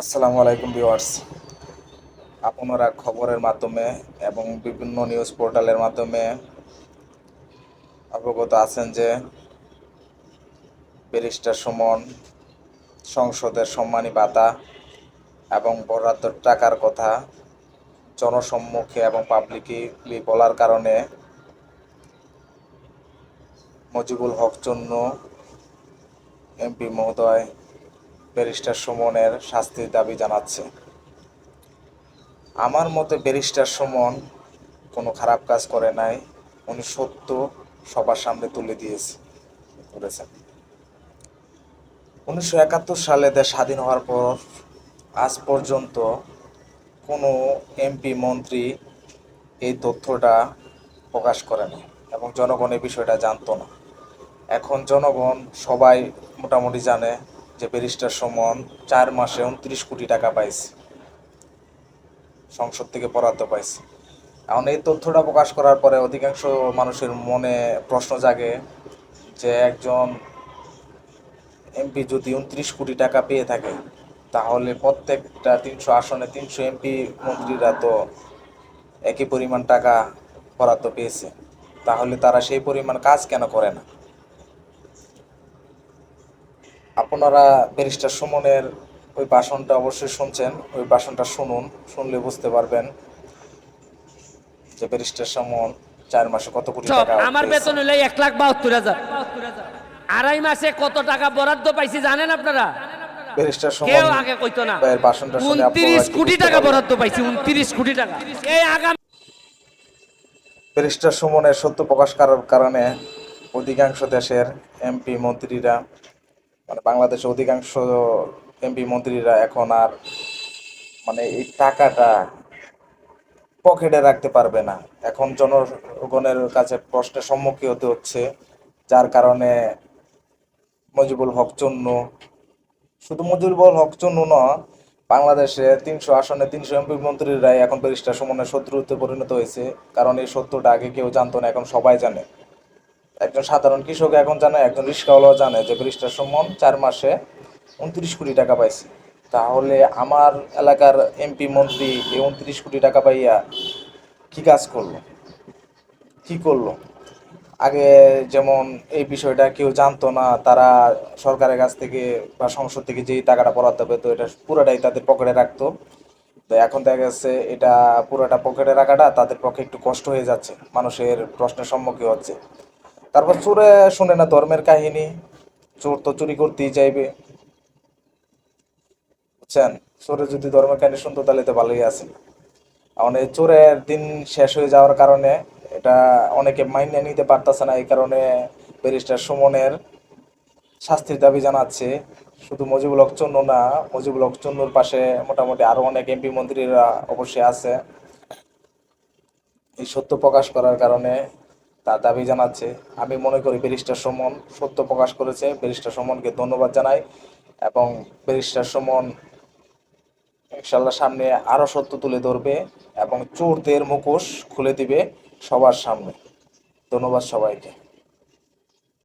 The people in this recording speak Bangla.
আসসালামু আলাইকুম ভিউয়ার্স। আপনারা খবরের মাধ্যমে এবং বিভিন্ন নিউজ পোর্টালের মাধ্যমে অবগত আছেন যে ব্যারিস্টার সুমন, সংসদের সম্মানী ভাতা এবং বরাদ্দ টাকার কথা জনসম্মুখে এবং পাবলিকলি বলার কারণে মজিবুল হক জন্য এমপি মহোদয় ব্যারিস্টার সুমনের শাস্তির দাবি জানাচ্ছে। আমার মতে ব্যারিস্টার সুমন কোনো খারাপ কাজ করে নাই, উনি সত্য সবার সামনে তুলে দিয়েছে, করেছেন। উনিশশো একাত্তর সালে দেশ স্বাধীন হওয়ার পর আজ পর্যন্ত কোনো এমপি, মন্ত্রী এই তথ্যটা প্রকাশ করেনি এবং জনগণ এই বিষয়টা জানতো না। এখন জনগণ সবাই মোটামুটি জানে যে ব্যারিস্টার সুমন চার মাসে উনত্রিশ কোটি টাকা পাইছে। সংসদ থেকে বরাদ্দ পাইছে। এখন এই তথ্যটা প্রকাশ করার পরে অধিকাংশ মানুষের মনে প্রশ্ন জাগে যে একজন এমপি যদি উনত্রিশ কোটি টাকা পেয়ে থাকে, তাহলে প্রত্যেকটা তিনশো আসনে তিনশো এমপি মন্ত্রীরা তো একই পরিমাণ টাকা বরাদ্দ পেয়েছে। তাহলে তারা সেই পরিমাণ কাজ কেন করে না? আপনারা ব্যারিস্টার সুমনের ওই ভাষণটা অবশ্যই শুনছেন ওই ভাষণটা শুনুন শুনলে বুঝতে পারবেন যে ব্যারিস্টার সুমন চার মাসে কত কোটি টাকা আমার বেতন হলো এক লাখ বাহাত্তর হাজার। আড়াই মাসে কত টাকা বরাদ্দ পাইছি জানেন আপনারা? ব্যারিস্টার সুমন কেউ আগে কইতো না। ভাষণটা শুনে উনত্রিশ আপনারা কি কোটি টাকা বরাদ্দ পাইছি উনত্রিশ কোটি টাকা। এই আগামী ব্যারিস্টার সুমনের সত্য প্রকাশ করার কারণে অধিকাংশ দেশের এমপি মন্ত্রীরা মানে বাংলাদেশের অধিকাংশ এমপি মন্ত্রীরা এখন আর মানে এই টাকাটা পকেটে রাখতে পারবে না। এখন জনগণের কাছে প্রশ্নের সম্মুখীন হতে হচ্ছে, যার কারণে মজিবুল হক চন্ন শুধু মজিবুল হক চন্ন না, বাংলাদেশে তিনশো আসনে তিনশো এমপি মন্ত্রীরাই এখন ব্যারিস্টার সুমনের শত্রুতে পরিণত হয়েছে। কারণ এই সত্যটা আগে কেউ জানতো না, এখন সবাই জানে। একজন সাধারণ কৃষক এখন জানে, একজন রিক্সাওয়ালাও জানে যে ব্যারিস্টার সুমন চার মাসে উনত্রিশ কোটি টাকা পাইছে। তাহলে আমার এলাকার এমপি মন্ত্রী এই উনত্রিশ কোটি টাকা পাইয়া কি কাজ করল? কি করল? আগে যেমন এই বিষয়টা কেউ জানতো না, তারা সরকারের কাছ থেকে বা সংসদ থেকে যেই টাকাটা বরাদ্দ পেতো, এটা পুরোটাই তাদের পকেটে রাখতো। তো এখন দেখা যাচ্ছে এটা পুরোটা পকেটে রাখাটা তাদের পক্ষে একটু কষ্ট হয়ে যাচ্ছে, মানুষের প্রশ্নের সম্মুখীন হচ্ছে। তারপর চোরে শুনে না ধর্মের কাহিনী চোর তো চুরি করতেই চাইবে। বুঝছেন? চোরে যদি ধর্মের কাহিনী শুনতো তাহলে তো ভালোই আছে। এই চোরের দিন শেষ হয়ে যাওয়ার কারণে এটা অনেকে মাইনে নিতে পারতেছে না, এই কারণে ব্যারিস্টার সুমনের শাস্তির দাবি জানাচ্ছে। শুধু মজিবুল হক চন্ন না, মজিবুল হক পাশে মোটামুটি আরও অনেক এমপি মন্ত্রীরা অবশ্যই আছে। এই সত্য প্রকাশ করার কারণে তার দাবি জানাচ্ছে। আমি মনে করি ব্যারিস্টার সুমন সত্য প্রকাশ করেছে। ব্যারিস্টার সুমনকে ধন্যবাদ জানাই এবং ব্যারিস্টার সুমন ইনশাল্লাহ সামনে আরও সত্য তুলে ধরবে এবং চোরদের মুখোশ খুলে দিবে সবার সামনে। ধন্যবাদ সবাইকে।